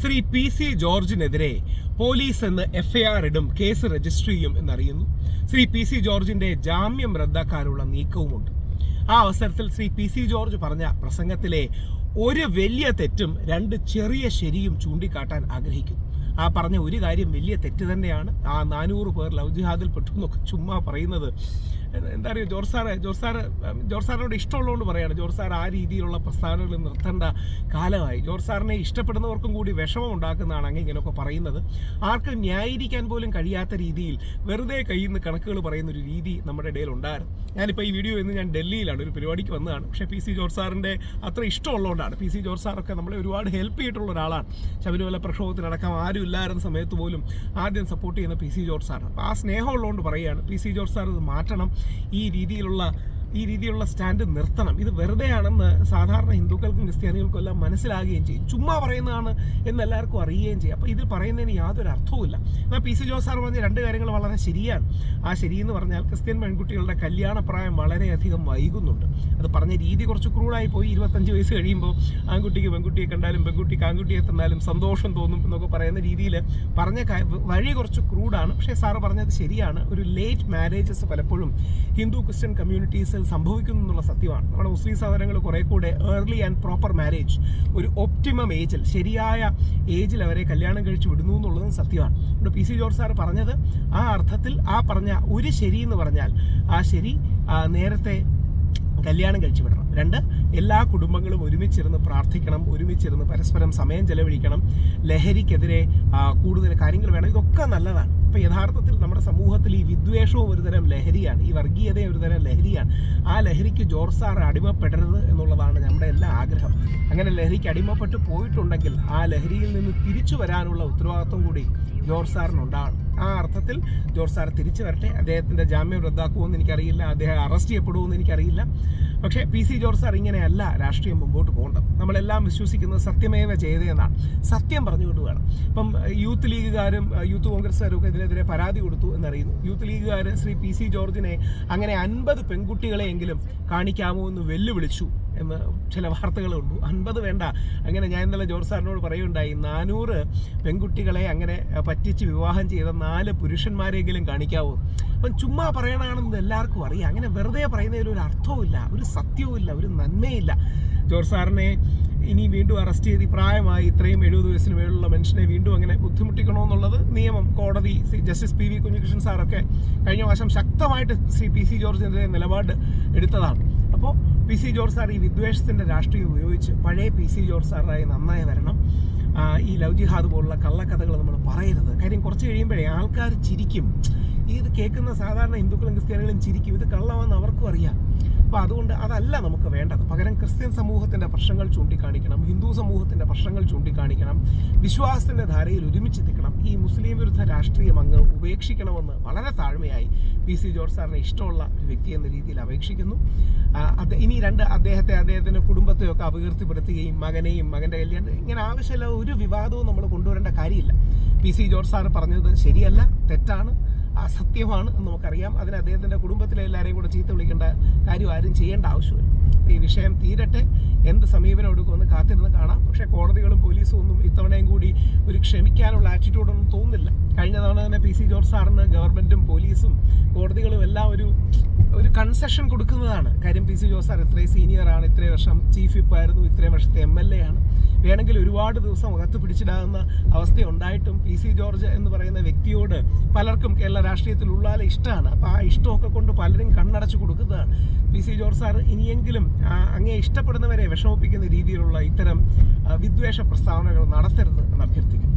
Shri P C ജോർജിനെതിരെ police എന്ന് FIR ഇടും കേസ് രജിസ്റ്റർ ചെയ്യും എന്നറിയുന്നു. ശ്രീ പി സി ജോർജിന്റെ ജാമ്യം റദ്ദാക്കാനുള്ള നീക്കവുമുണ്ട്. ആ അവസരത്തിൽ ശ്രീ പി സി ജോർജ് പറഞ്ഞ പ്രസംഗത്തിലെ ഒരു വലിയ തെറ്റും രണ്ട് ചെറിയ ശരിയും ചൂണ്ടിക്കാട്ടാൻ ആഗ്രഹിക്കുന്നു. ആ പറഞ്ഞ ഒരു കാര്യം വലിയ തെറ്റ് തന്നെയാണ്. ആ നാനൂറ് പേർ ലവ് ജിഹാദിൽ പെട്ടു എന്നൊക്കെ ചുമ്മാ പറയുന്നത് എന്താ പറയുക ജോർജ് സാറ് ജോർജ് സാറ് ജോർജ് സാറിനോട് ഇഷ്ടമുള്ളതുകൊണ്ട് പറയാണ് ജോർജ് സാർ ആ രീതിയിലുള്ള പ്രസ്താവനകൾ നിർത്തേണ്ട കാലമായി. ജോർജ് സാറിനെ ഇഷ്ടപ്പെടുന്നവർക്കും കൂടി വിഷമം ഉണ്ടാക്കുന്നതാണ് അങ്ങ് ഇങ്ങനെയൊക്കെ പറയുന്നത്. ആർക്കും ന്യായീകരിക്കാൻ പോലും കഴിയാത്ത രീതിയിൽ വെറുതെ കയ്യിൽ നിന്ന് കണക്കുകൾ പറയുന്ന ഒരു രീതി നമ്മുടെ ഇടയിൽ ഉണ്ടായിരുന്നു. ഞാനിപ്പോൾ ഈ വീഡിയോ ഇന്ന് ഞാൻ ഡൽഹിയിലാണ് ഒരു പരിപാടിക്ക് വന്നതാണ്. പക്ഷേ പി സി ജോർജ് സാറിന്റെ അത്ര ഇഷ്ടമുള്ളതുകൊണ്ടാണ് പി സി ജോർജ് സാറൊക്കെ നമ്മളെ ഒരുപാട് ഹെൽപ്പ് ചെയ്തിട്ടുള്ള ഒരാളാണ്. ശബരിമല പ്രക്ഷോഭത്തിനടക്കം ആരും ഇല്ലായിരുന്ന സമയത്ത് പോലും ആദ്യം സപ്പോർട്ട് ചെയ്യുന്ന പി സി ജോർജ് സാറാണ്. അപ്പോൾ ആ സ്നേഹമുള്ളതുകൊണ്ട് പറയുകയാണ് പി സി ജോർജ് സാർ ഇത് മാറ്റണം. ഈ രീതിയിലുള്ള ഈ രീതിയിലുള്ള സ്റ്റാൻഡ് നിർത്തണം. ഇത് വെറുതെയാണെന്ന് സാധാരണ ഹിന്ദുക്കൾക്കും ക്രിസ്ത്യാനികൾക്കും എല്ലാം മനസ്സിലാകുകയും ചെയ്യും. ചുമ്മാ പറയുന്നതാണ് എന്ന് എല്ലാവർക്കും അറിയുകയും ചെയ്യും. അപ്പോൾ ഇതിൽ പറയുന്നതിന് യാതൊരു അർത്ഥവുമില്ല. എന്നാൽ പി സി ജോസ് സാർ പറഞ്ഞ രണ്ട് കാര്യങ്ങൾ വളരെ ശരിയാണ്. ആ ശരിയെന്ന് പറഞ്ഞാൽ ക്രിസ്ത്യൻ പെൺകുട്ടികളുടെ കല്യാണപ്രായം വളരെയധികം വൈകുന്നുണ്ട്. അത് പറഞ്ഞ രീതി കുറച്ച് ക്രൂഡായി പോയി. ഇരുപത്തഞ്ച് വയസ്സ് കഴിയുമ്പോൾ ആൺകുട്ടിക്ക് പെൺകുട്ടിയെ കണ്ടാലും പെൺകുട്ടിക്ക് ആൺകുട്ടിയെ തന്നാലും സന്തോഷം തോന്നും എന്നൊക്കെ പറയുന്ന രീതിയിൽ പറഞ്ഞ വഴി കുറച്ച് ക്രൂഡാണ്. പക്ഷേ സാറ് പറഞ്ഞത് ശരിയാണ്. ഒരു ലേറ്റ് മാരേജസ് പലപ്പോഴും ഹിന്ദു ക്രിസ്ത്യൻ കമ്മ്യൂണിറ്റീസിൽ സംഭവിക്കുന്നു എന്നുള്ള സത്യമാണ്. നമ്മുടെ മുസ്ലിം സഹോദരങ്ങൾ കുറെ കൂടെ ഏർലി ആൻഡ് പ്രോപ്പർ മാരേജ് ഒരു ഒപ്റ്റിമം ഏജിൽ ശരിയായ ഏജിൽ അവരെ കല്യാണം കഴിച്ചു വിടുന്നു എന്നുള്ളതും സത്യമാണ്. ഇവിടെ പി സി ജോർജ് സാർ പറഞ്ഞത് ആ അർത്ഥത്തിൽ ആ പറഞ്ഞ ഒരു ശരി എന്ന് പറഞ്ഞാൽ ആ ശരി നേരത്തെ കല്യാണം കഴിച്ചു വിടണം. രണ്ട് എല്ലാ കുടുംബങ്ങളും ഒരുമിച്ചിരുന്ന് പ്രാർത്ഥിക്കണം ഒരുമിച്ചിരുന്ന് പരസ്പരം സമയം ചെലവഴിക്കണം ലഹരിക്കെതിരെ കൂടുതൽ കാര്യങ്ങൾ വേണം. ഇതൊക്കെ നല്ലതാണ്. ഇപ്പം യഥാർത്ഥത്തിൽ നമ്മുടെ സമൂഹത്തിൽ ഈ വിദ്വേഷവും ഒരുതരം ലഹരിയാണ്. ഈ വർഗീയതയും ഒരുതരം ലഹരിയാണ്. ആ ലഹരിക്ക് ജോർസാർ സാർ അടിമപ്പെടരുത് എന്നുള്ളതാണ് നമ്മുടെ എല്ലാ ആഗ്രഹം. അങ്ങനെ ലഹരിക്ക് അടിമപ്പെട്ട് പോയിട്ടുണ്ടെങ്കിൽ ആ ലഹരിയിൽ നിന്ന് തിരിച്ചു വരാനുള്ള ഉത്തരവാദിത്വം കൂടി ജോർജ് ആ അർത്ഥത്തിൽ ജോർജ് സാർ തിരിച്ചു വരട്ടെ. അദ്ദേഹത്തിന്റെ ജാമ്യം റദ്ദാക്കുമോ എന്ന് എനിക്കറിയില്ല. അദ്ദേഹം അറസ്റ്റ് ചെയ്യപ്പെടുമോ എന്ന് എനിക്കറിയില്ല. പക്ഷേ പി സി ജോർജ് സാർ ഇങ്ങനെയല്ല രാഷ്ട്രീയം മുമ്പോട്ട് പോകേണ്ടത്. നമ്മളെല്ലാം വിശ്വസിക്കുന്നത് സത്യമേവ ചെയ്തതെന്നാണ് സത്യം പറഞ്ഞുകൊണ്ട് വേണം. ഇപ്പം യൂത്ത് ലീഗുകാരും യൂത്ത് കോൺഗ്രസ്സുകാരും ഒക്കെ ഇതിനെതിരെ പരാതി കൊടുത്തു എന്നറിയുന്നു. യൂത്ത് ലീഗുകാർ ശ്രീ പി സി ജോർജിനെ അങ്ങനെ അൻപത് പെൺകുട്ടികളെയെങ്കിലും കാണിക്കാമോ എന്ന് വെല്ലുവിളിച്ചു. എന്ന് ചില വാർത്തകളുണ്ട്. അൻപത് വേണ്ട. അങ്ങനെ ഞാൻ ഇന്നലെ ജോർജ് സാറിനോട് പറയുണ്ടായി നാനൂറ് പെൺകുട്ടികളെ അങ്ങനെ പറ്റിച്ച് വിവാഹം ചെയ്ത നാല് പുരുഷന്മാരെങ്കിലും കാണിക്കാവൂ. അപ്പം ചുമ്മാ പറയണതാണെന്ന് എല്ലാവർക്കും അറിയാം. അങ്ങനെ വെറുതെ പറയുന്നതിൽ ഒരു അർത്ഥവുമില്ല ഒരു സത്യവുമില്ല ഒരു നന്മയില്ല ജോർജ് സാറിനെ ഇനി വീണ്ടും അറസ്റ്റ് ചെയ്ത് പ്രായമായി ഇത്രയും എഴുപത് വയസ്സിന് മേലുള്ള മനുഷ്യനെ വീണ്ടും അങ്ങനെ ബുദ്ധിമുട്ടിക്കണമെന്നുള്ളത് നിയമം കോടതി ജസ്റ്റിസ് പി വി കുഞ്ഞികൃഷ്ണൻ സാറൊക്കെ കഴിഞ്ഞ വർഷം ശക്തമായിട്ട് ശ്രീ പി സി ജോർജിനെതിരെ നിലപാട് എടുത്തതാണ്. അപ്പോൾ പി സി ജോർജ് സാർ ഈ വിദ്വേഷത്തിന്റെ രാഷ്ട്രീയം ഉപയോഗിച്ച് പഴയ പി സി ജോർജ് സാറായി നന്നായി വരണം. ഈ ലവ് ജിഹാദ് പോലുള്ള കള്ളക്കഥകൾ നമ്മൾ പറയരുത്. കാര്യം കുറച്ച് കഴിയുമ്പോഴേ ആൾക്കാർ ചിരിക്കും. ഇത് കേൾക്കുന്ന സാധാരണ ഹിന്ദുക്കളും ക്രിസ്ത്യാനികളും ചിരിക്കും. ഇത് കള്ളമാണെന്ന് അവർക്കും അറിയാം. അപ്പോൾ അതുകൊണ്ട് അതല്ല നമുക്ക് വേണ്ടത്. പകരം ക്രിസ്ത്യൻ സമൂഹത്തിന്റെ പ്രശ്നങ്ങൾ ചൂണ്ടിക്കാണിക്കണം ഹിന്ദു സമൂഹത്തിന്റെ പ്രശ്നങ്ങൾ ചൂണ്ടിക്കാണിക്കണം വിശ്വാസത്തിന്റെ ധാരയിൽ ഒരുമിച്ച് നിൽക്കണം ഈ മുസ്ലിം വിരുദ്ധ രാഷ്ട്രീയം അങ്ങ് ഉപേക്ഷിക്കണമെന്ന് വളരെ താഴ്മയായി പി സി ജോർജ് സാറിന് ഇഷ്ടമുള്ള ഒരു വ്യക്തി എന്ന രീതിയിൽ അപേക്ഷിക്കുന്നു. ഇനി രണ്ട് അദ്ദേഹത്തെ അദ്ദേഹത്തിന്റെ കുടുംബത്തെയൊക്കെ അപകീർത്തിപ്പെടുത്തുകയും മകനെയും മകന്റെ കല്യാണം ഇങ്ങനെ ആവശ്യമില്ല ഒരു വിവാദവും നമ്മൾ കൊണ്ടുവരേണ്ട കാര്യമില്ല. പി സി ജോർജ് സാർ പറഞ്ഞത് ശരിയല്ല തെറ്റാണ്. അസത്യമാണ് എന്ന് നമുക്കറിയാം. അതിന് അദ്ദേഹത്തിന്റെ കുടുംബത്തിലെ എല്ലാവരെയും കൂടെ ചീത്ത വിളിക്കേണ്ട കാര്യം ആരും ചെയ്യേണ്ട ആവശ്യമില്ല. ഈ വിഷയം തീരട്ടെ. എന്ത് സമീപനം എടുക്കുമെന്ന് കാത്തിരുന്ന് കാണാം. പക്ഷേ കോടതികളും പോലീസും ഒന്നും ഇത്തവണയും കൂടി ഒരു ക്ഷമിക്കാനുള്ള ആറ്റിറ്റ്യൂഡൊന്നും തോന്നുന്നില്ല. കഴിഞ്ഞ തവണ തന്നെ പി സി ജോർജ് സാറിന് ഗവൺമെന്റും പോലീസും കോടതികളും എല്ലാം ഒരു ഒരു കൺസെഷൻ കൊടുക്കുന്നതാണ്. കാര്യം പി സി ജോർജ് സാർ ഇത്രയും സീനിയറാണ് ഇത്രയും വർഷം ചീഫ് വിപ്പായിരുന്നു ഇത്രയും വർഷത്തെ എം എൽ എ ആണ്. വേണമെങ്കിൽ ഒരുപാട് ദിവസം അകത്ത് പിടിച്ചിടാവുന്ന അവസ്ഥ ഉണ്ടായിട്ടും പി സി ജോർജ് എന്ന് പറയുന്ന വ്യക്തിയോട് പലർക്കും കേരള രാഷ്ട്രീയത്തിൽ ഉള്ളാലെ ഇഷ്ടമാണ്. അപ്പോൾ ആ ഇഷ്ടമൊക്കെ കൊണ്ട് പലരും കണ്ണടച്ചു കൊടുക്കുന്നതാണ്. പി സി ജോർജ് സാർ ഇനിയെങ്കിലും അങ്ങേ ഇഷ്ടപ്പെടുന്നവരെ വിഷമിപ്പിക്കുന്ന രീതിയിലുള്ള ഇത്തരം വിദ്വേഷ പ്രസ്താവനകൾ നടത്തരുത് എന്ന് അഭ്യർത്ഥിക്കുന്നു.